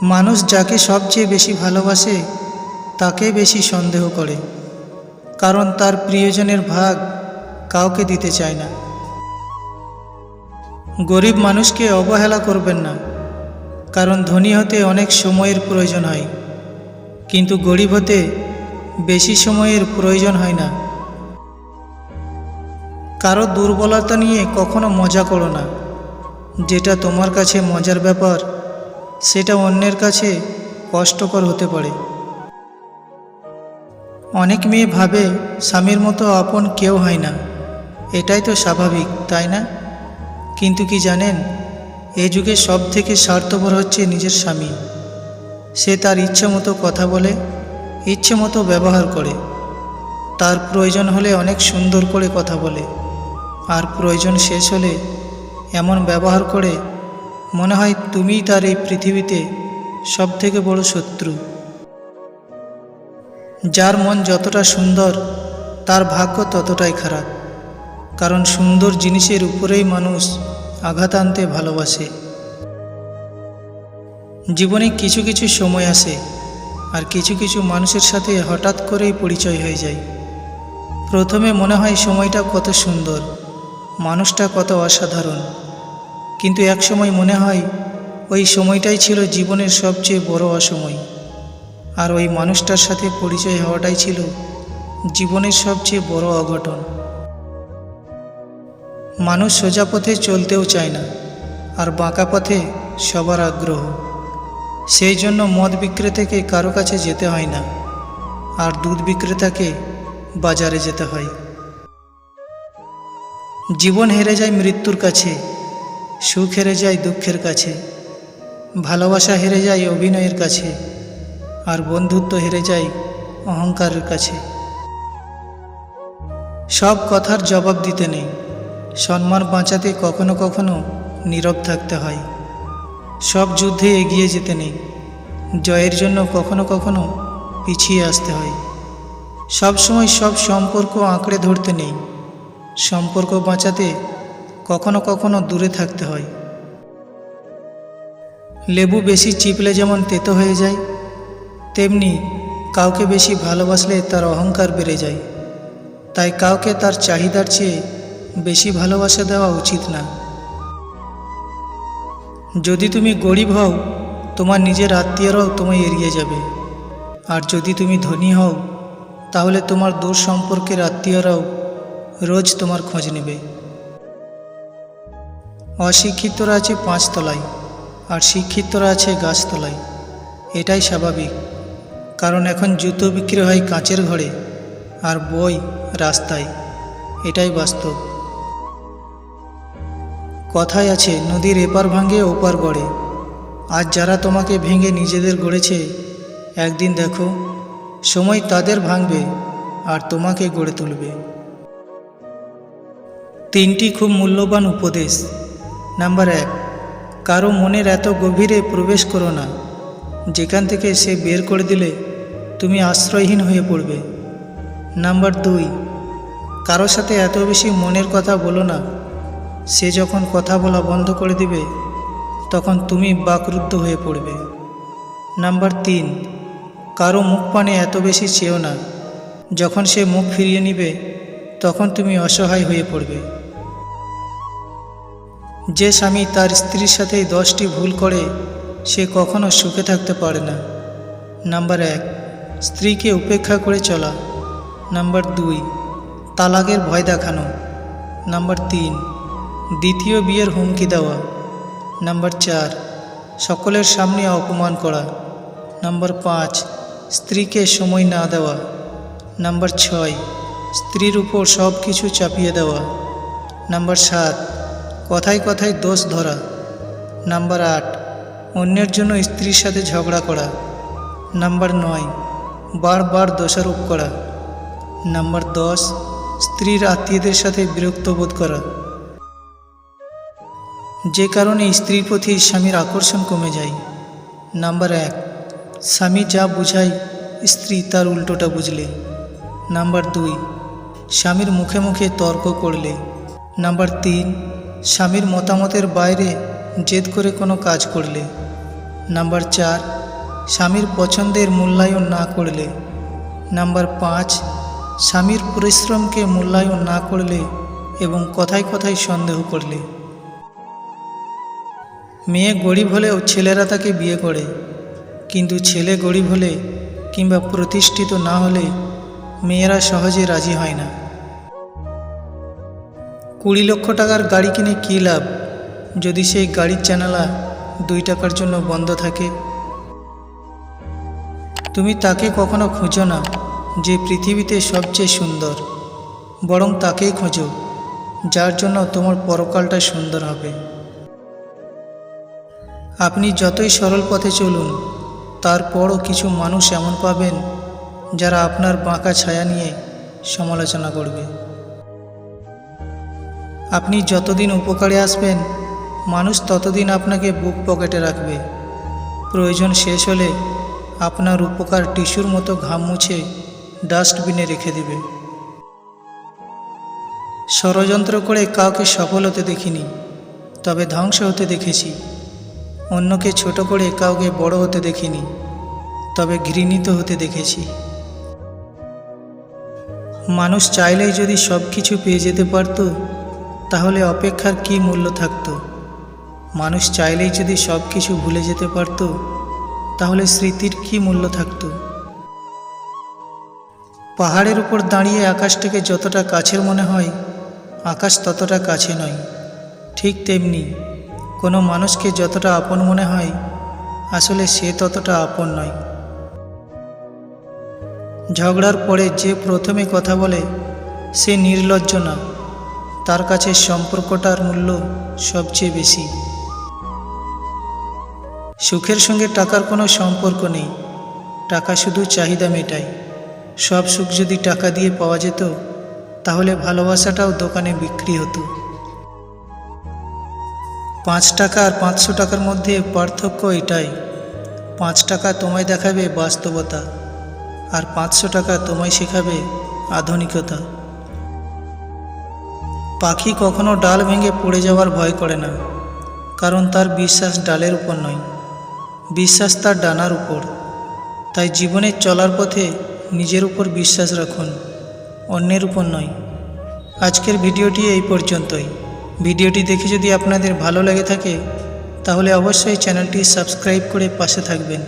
মানুষ যাকে সবচেয়ে বেশি ভালোবাসে, তাকে বেশি সন্দেহ করে, কারণ তার প্রিয়জনের ভাগ কাউকে দিতে চায় না। গরিব মানুষকে অবহেলা করবেন না, কারণ ধনী হতে অনেক সময়ের প্রয়োজন হয়, কিন্তু গরিব হতে বেশি সময়ের প্রয়োজন হয় না। কারও দুর্বলতা নিয়ে কখনো মজা করো না, যেটা তোমার কাছে মজার ব্যাপার সেটা অন্যের কাছে কষ্টকর হতে পারে। অনেক মেয়ে ভাবে, স্বামীর মতো আপন কেউ হয় না। এটাই তো স্বাভাবিক, তাই না? কিন্তু কি জানেন, এ যুগে সব থেকে স্বার্থপর হচ্ছে নিজের স্বামী। সে তার ইচ্ছে মতো কথা বলে, ইচ্ছে মতো ব্যবহার করে। তার প্রয়োজন হলে অনেক সুন্দর করে কথা বলে। আর প্রয়োজন শেষ হলে এমন ব্যবহার করে মনে হয় তুমিই তার এই পৃথিবীতে সব থেকে বড় শত্রু। যার মন যতটা সুন্দর, তার ভাগ্য ততটাই খারাপ। কারণ সুন্দর জিনিসের উপরেই মানুষ আঘাত আনতে ভালোবাসে। জীবনে কিছু কিছু সময় আসে, আর কিছু কিছু মানুষের সাথে হঠাৎ করেই পরিচয় হয়ে যায়। প্রথমে মনে হয় সময়টা কত সুন্দর, মানুষটা কত অসাধারণ। কিন্তু এক সময় মনে হয়, ওই সময়টাই ছিল জীবনের সবচেয়ে বড় অসময়। আর ওই মানুষটার সাথে পরিচয় হওয়াটাই ছিল জীবনের সবচেয়ে বড় অঘটন। মানুষ সোজা পথে চলতেও চায় না, আর বাঁকা পথে সবার আগ্রহ। সেই জন্য মদ বিক্রেতাকে কারও কাছে যেতে হয় না, আর দুধ বিক্রেতাকে বাজারে যেতে হয়। জীবন হেরে যায় মৃত্যুর কাছে সুখ হেরে যায় দুঃখের কাছে, ভালোবাসা হেরে যায় অভিনয়ের কাছে, আর বন্ধুত্ব হেরে যায় অহংকারের কাছে। সব কথার জবাব দিতে নেই। সম্মান বাঁচাতে কখনো কখনো নীরব থাকতে হয়। সব যুদ্ধে এগিয়ে যেতে নেই। জয়ের জন্য কখনো কখনো পিছিয়ে আসতে হয়। সব সময় সব সম্পর্ক আঁকড়ে ধরতে নেই। সম্পর্ক বাঁচাতে কখনো কখনো দূরে থাকতে হয়। লেবু বেশি চিপলে যেমন তেতো হয়ে যায়, তেমনি কাউকে বেশি ভালোবাসলে তার অহংকার বেড়ে যায়। তাই কাউকে তার চাহিদার চেয়ে বেশি ভালোবাসা দেওয়া উচিত না। যদি তুমি গরিব হও, তোমার নিজের আত্মীয়রাও তোমায় এড়িয়ে যাবে। আর যদি তুমি ধনী হও, তাহলে তোমার দূর সম্পর্কের আত্মীয়রাও রোজ তোমার খোঁজ নেবে। অশিক্ষিতরা আছে পাঁচতলায়, আর শিক্ষিতরা আছে গাছতলায়। এটাই স্বাভাবিক, কারণ এখন জুতো বিক্রি হয় কাঁচের ঘরে আর বই রাস্তায়। এটাই বাস্তব। কথায় আছে, নদীর এপার ভাঙে ওপার গড়ে। আজ যারা তোমাকে ভেঙে নিজেদের গড়েছে, একদিন দেখো, সময় তাদের ভাঙবে আর তোমাকে গড়ে তুলবে। তিনটি খুব মূল্যবান উপদেশ। নাম্বার এক, কারও মনের এত গভীরে প্রবেশ করো না। যেখান থেকে সে বের করে দিলে তুমি আশ্রয়হীন হয়ে পড়বে। নাম্বার দুই, কারও সাথে এত বেশি মনের কথা বলো না। সে যখন কথা বলা বন্ধ করে দিবে, তখন তুমি বাকরুদ্ধ হয়ে পড়বে। নাম্বার তিন, কারও মুখ পানে এত বেশি চেয়েও না। যখন সে মুখ ফিরিয়ে নিবে, তখন তুমি অসহায় হয়ে পড়বে। যে স্বামী তার স্ত্রীর সাথে দশটি ভুল করে, সে কখনো সুখে থাকতে পারে না। নাম্বার এক, স্ত্রীকে উপেক্ষা করে চলা। নাম্বার দুই, তালাকের ভয় দেখানো। নাম্বার তিন, দ্বিতীয় বিয়ের হুমকি দেওয়া। নাম্বার চার, সকলের সামনে অপমান করা। নাম্বার পাঁচ, স্ত্রীকে সময় না দেওয়া। নাম্বার ছয়, স্ত্রীর উপর সব কিছু চাপিয়ে দেওয়া। নাম্বার সাত কথায় কথায় দোষ ধরা। নাম্বার আট, অন্যের জন্য স্ত্রীর সাথে ঝগড়া করা। নাম্বার নয়, বারবার দোষারোপ করা। নাম্বার দশ, স্ত্রীর আত্মীয়দের সাথে বিরক্ত বোধ করা। যে কারণে স্ত্রীর প্রতি স্বামীর আকর্ষণ কমে যায়। নাম্বার এক, স্বামী যা বুঝায়, স্ত্রী তার উল্টোটা বুঝলে। নাম্বার দুই, স্বামীর মুখে মুখে তর্ক করলে। নাম্বার তিন স্বামীর মতামতের বাইরে জেদ করে কোনো কাজ করলে। নাম্বার চার, স্বামীর পছন্দের মূল্যায়ন না করলে। নাম্বার পাঁচ, স্বামীর পরিশ্রমকে মূল্যায়ন না করলে এবং কথায় কথায় সন্দেহ করলে। মেয়ে গরিব হলেও ছেলেরা তাকে বিয়ে করে, কিন্তু ছেলে গরিব হলে কিংবা প্রতিষ্ঠিত না হলে মেয়েরা সহজে রাজি হয় না। কুড়ি লক্ষ টাকার গাড়ি কিনে কী লাভ? যদি সেই গাড়ির জানালা দুই টাকার জন্য বন্ধ থাকে। তুমি তাকে কখনো খুঁজো না, যে পৃথিবীতে সবচেয়ে সুন্দর। বরং তাকেই খোঁজো, যার জন্য তোমার পরকালটা সুন্দর হবে। আপনি যতই সরল পথে চলুন, তারপরও কিছু মানুষ এমন পাবেন, যারা আপনার বাঁকা ছায়া নিয়ে সমালোচনা করবে। আপনি যতদিন উপকারে আসবেন, মানুষ ততদিন আপনাকে বুক পকেটে রাখবে। প্রয়োজন শেষ হলে আপনার উপকার টিস্যুর মতো ঘাম মুছে ডাস্টবিনে রেখে দেবে। ষড়যন্ত্র করে কাউকে সফল হতে দেখিনি, তবে ধ্বংস হতে দেখেছি। অন্যকে ছোট করে কাউকে বড় হতে দেখিনি, তবে ঘৃণিত হতে দেখেছি। মানুষ চাইলেই যদি সব কিছু পেয়ে যেতে পারত তাহলে অপেক্ষার কী মূল্য থাকত? মানুষ চাইলেই যদি সব কিছু ভুলে যেতে পারত, তাহলে স্মৃতির কী মূল্য থাকত? পাহাড়ের উপর দাঁড়িয়ে আকাশটাকে যতটা কাছের মনে হয়, আকাশ ততটা কাছে নয়। ঠিক তেমনি কোনো মানুষকে যতটা আপন মনে হয়, আসলে সে ততটা আপন নয়। ঝগড়ার পরে যে প্রথমে কথা বলে, সে নির্লজ্জ না। তার কাছে সম্পর্কটার মূল্য সবচেয়ে বেশি। সুখের সঙ্গে টাকার কোনো সম্পর্ক নেই। টাকা শুধু চাহিদা মেটায়। সব সুখ যদি টাকা দিয়ে পাওয়া যেত, তাহলে ভালোবাসাটাও দোকানে বিক্রি হতো। পাঁচ টাকা আর পাঁচশো টাকার মধ্যে পার্থক্য এটাই। পাঁচ টাকা তোমায় দেখাবে বাস্তবতা, আর পাঁচশো টাকা তোমায় শেখাবে আধুনিকতা। পাখি কখনো ডাল ভেঙে পড়ে যাওয়ার ভয় করে না, কারণ তার বিশ্বাস ডালের উপর নয়। বিশ্বাস তার ডানার উপর। তাই জীবনে চলার পথে নিজের উপর বিশ্বাস রাখুন, অন্যের উপর নয়। আজকের ভিডিওটি এই পর্যন্তই। ভিডিওটি দেখে যদি আপনাদের ভালো লেগে থাকে, তাহলে অবশ্যই চ্যানেলটি সাবস্ক্রাইব করে পাশে থাকবেন।